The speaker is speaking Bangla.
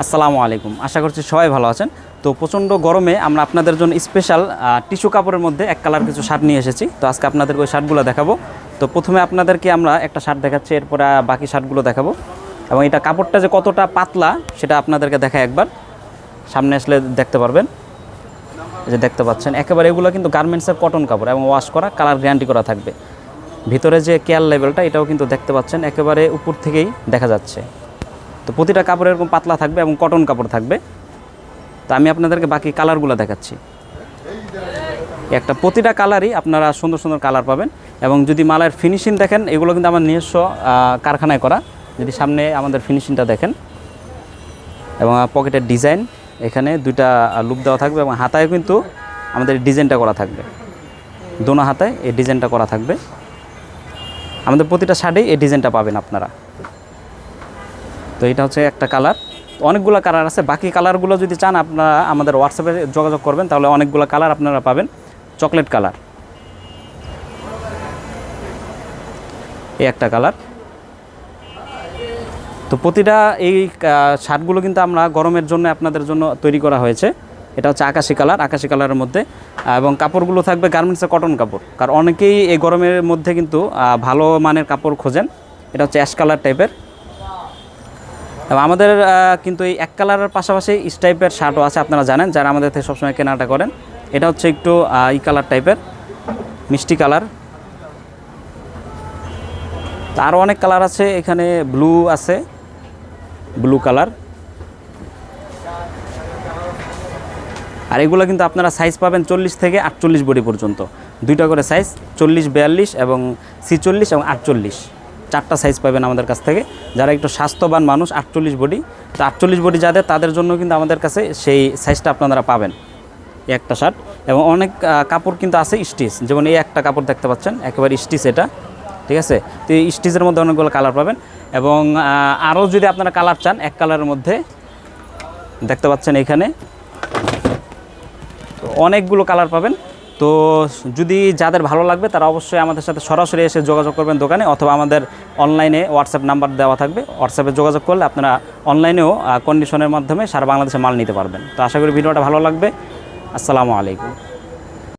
আসসালামু আলাইকুম। আশা করছি সবাই ভালো আছেন। তো প্রচণ্ড গরমে আমরা আপনাদের জন্য স্পেশাল টিস্যু কাপড়ের মধ্যে এক কালার কিছু শার্ট নিয়ে এসেছি। তো আজকে আপনাদের ওই শার্টগুলো দেখাবো। তো প্রথমে আপনাদেরকে আমরা একটা শার্ট দেখাচ্ছি, এরপরে বাকি শার্টগুলো দেখাবো। এবং এটা কাপড়টা যে কতটা পাতলা, সেটা আপনাদেরকে দেখায় একবার। সামনে আসলে দেখতে পারবেন। যে দেখতে পাচ্ছেন, একেবারে এগুলো কিন্তু গার্মেন্টসের কটন কাপড় এবং ওয়াশ করা কালার গ্যারান্টি করা থাকবে। ভিতরে যে কেয়ার লেভেলটা এটাও কিন্তু দেখতে পাচ্ছেন, একেবারে উপর থেকেই দেখা যাচ্ছে। তো প্রতিটা কাপড় এরকম পাতলা থাকবে এবং কটন কাপড় থাকবে। তো আমি আপনাদেরকে বাকি কালারগুলো দেখাচ্ছি। একটা প্রতিটা কালারই আপনারা সুন্দর সুন্দর কালার পাবেন এবং যদি মালের ফিনিশিং দেখেন, এগুলো কিন্তু আমার নিজস্ব কারখানায় করা। যদি সামনে আমাদের ফিনিশিংটা দেখেন এবং পকেটের ডিজাইন এখানে দুইটা লুপ দেওয়া থাকবে এবং হাতায় কিন্তু আমাদের ডিজাইনটা করা থাকবে। দোনো হাতায় এই ডিজাইনটা করা থাকবে। আমাদের প্রতিটা শার্টেই এই ডিজাইনটা পাবেন আপনারা। তো এটা হচ্ছে একটা কালার অনেকগুলো কালার আছে। বাকি কালারগুলো যদি চান, আপনারা আমাদের হোয়াটসঅ্যাপে যোগাযোগ করবেন, তাহলে অনেকগুলো কালার আপনারা পাবেন। চকলেট কালার এই একটা কালার তো প্রতিটা এই শার্টগুলো কিন্তু আমরা গরমের জন্য আপনাদের জন্য তৈরি করা হয়েছে। এটা হচ্ছে আকাশি কালার আকাশি কালারের মধ্যে। এবং কাপড়গুলো থাকবে গার্মেন্টসের কটন কাপড়। কারণ অনেকেই এই গরমের মধ্যে কিন্তু ভালো মানের কাপড় খোঁজেন। এটা হচ্ছে অ্যাশ কালার টাইপের আমাদের কিন্তু এই এক কালারের পাশাপাশি ইস টাইপের শার্টও আছে, আপনারা জানেন, যারা আমাদের থেকে সবসময় কেনাটা করেন। এটা হচ্ছে একটু ই কালার টাইপের, মিষ্টি কালার। আরও অনেক কালার আছে, এখানে ব্লু আছে, ব্লু কালার। আর এগুলো কিন্তু আপনারা সাইজ পাবেন চল্লিশ থেকে আটচল্লিশ বডি পর্যন্ত। দুইটা করে সাইজ চল্লিশ, বিয়াল্লিশ এবং ছিচল্লিশ এবং আটচল্লিশ। চারটা সাইজ পাবেন আমাদের কাছ থেকে। যারা একটু স্বাস্থ্যবান মানুষ, আটচল্লিশ বডি তো আটচল্লিশ বডি যাদের, তাদের জন্য কিন্তু আমাদের কাছে সেই সাইজটা আপনারা পাবেন। একটা শার্ট এবং অনেক কাপড় কিন্তু আছে স্টিচ যেমন এই একটা কাপড় দেখতে পাচ্ছেন, একেবারে স্টিচ এটা, ঠিক আছে? তো এই স্টিচের মধ্যে অনেকগুলো কালার পাবেন এবং আরও যদি আপনারা কালার চান, এক কালারের মধ্যে দেখতে পাচ্ছেন এখানে, অনেকগুলো কালার পাবেন। তো যদি যাদের ভালো লাগবে, তারা অবশ্যই আমাদের সাথে সরাসরি এসে যোগাযোগ করবেন দোকানে অথবা আমাদের অনলাইনে হোয়াটসঅ্যাপ নাম্বার দেওয়া থাকবে। হোয়াটসঅ্যাপে যোগাযোগ করলে আপনারা অনলাইনেও কন্ডিশনের মাধ্যমে সারা বাংলাদেশে মাল নিতে পারবেন। তো আশা করি ভিডিওটা ভালো লাগবে। আসসালামু আলাইকুম।